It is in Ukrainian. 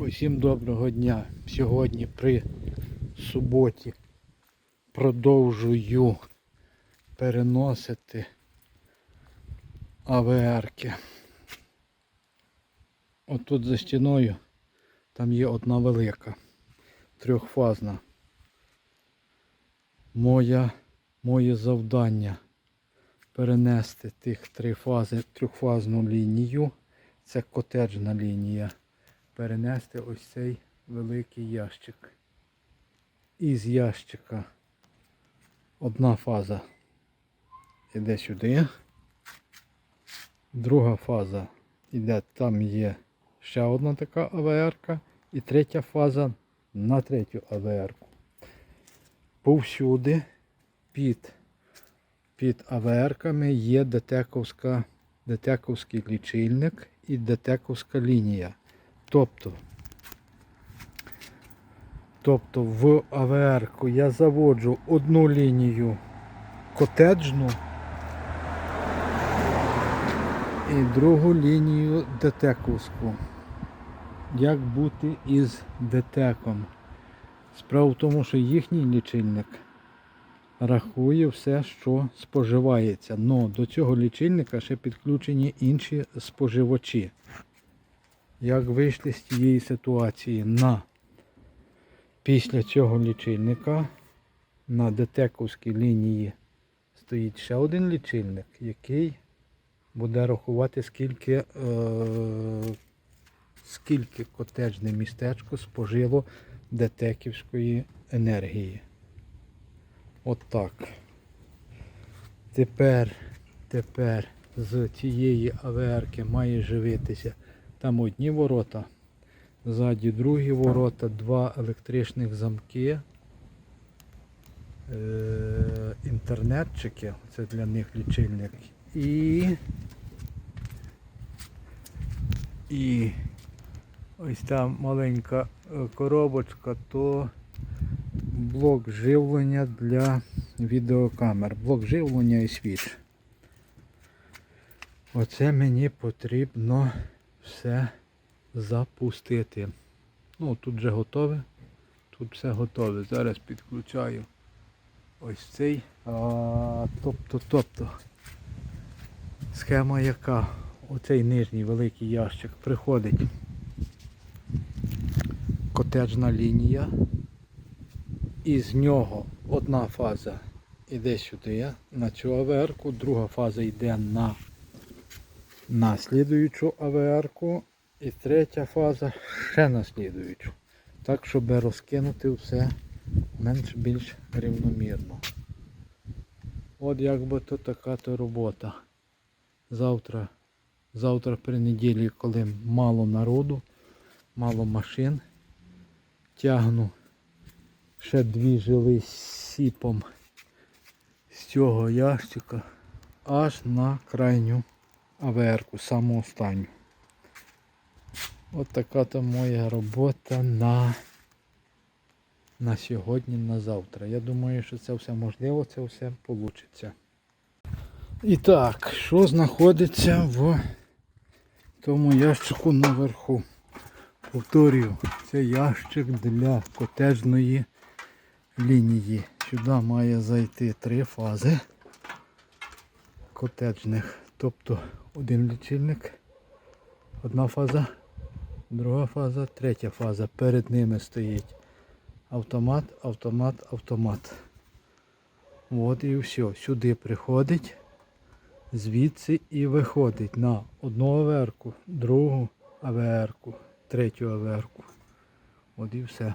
Усім доброго дня. Сьогодні при суботі продовжую переносити АВРки. Отут за стіною там є одна велика, трьохфазна. Моя, моє завдання перенести тих три фази, трьохфазну лінію. Це котеджна лінія перенести ось цей великий ящик. Із ящика одна фаза йде сюди. Друга фаза йде, там є ще одна така АВР-ка. І третя фаза на третю АВР-ку. Повсюди під, під АВР-ками є детековська, детековський лічильник і детековська лінія. Тобто, тобто в АВР-ку я заводжу одну лінію котеджну і другу лінію детековську. Як бути із детеком? Справа в тому, що їхній лічильник рахує все, що споживається. Но до цього лічильника ще підключені інші споживачі як вийшли з тієї ситуації на після цього лічильника на детековській лінії стоїть ще один лічильник, який буде рахувати скільки, е, скільки котеджне містечко спожило детеківської енергії. От. Тепер, тепер з цієї АВРки має живитися там одні ворота, ззаді другі ворота, два електричних замки, е- інтернетчики, це для них лічильник. І, і ось там маленька е, коробочка, то блок живлення для відеокамер. Блок живлення і свіч. Оце мені потрібно все запустити. Ну, тут вже готове. Тут все готове. Зараз підключаю ось цей. Тобто, тобто, схема яка? Оцей нижній великий ящик приходить котеджна лінія. І з нього одна фаза йде сюди, на цю аверку, друга фаза йде на на слідуючу АВР-ку і третя фаза ще на слідуючу. Так, щоб розкинути все менш-більш рівномірно. От якби то така то робота. Завтра, завтра при неділі, коли мало народу, мало машин, тягну ще дві жили сіпом з цього ящика аж на крайню. АВР-ку, саму останню. От така то моя робота на на сьогодні, на завтра. Я думаю, що це все можливо, це все вийде. І так, що знаходиться в тому ящику наверху? Повторюю, це ящик для котежної лінії. Сюди має зайти три фази котеджних. Тобто один лічильник, одна фаза, друга фаза, третя фаза. Перед ними стоїть автомат, автомат, автомат. От і все. Сюди приходить, звідси і виходить на одну АВР-ку, другу АВР-ку, третю АВР-ку. От і все.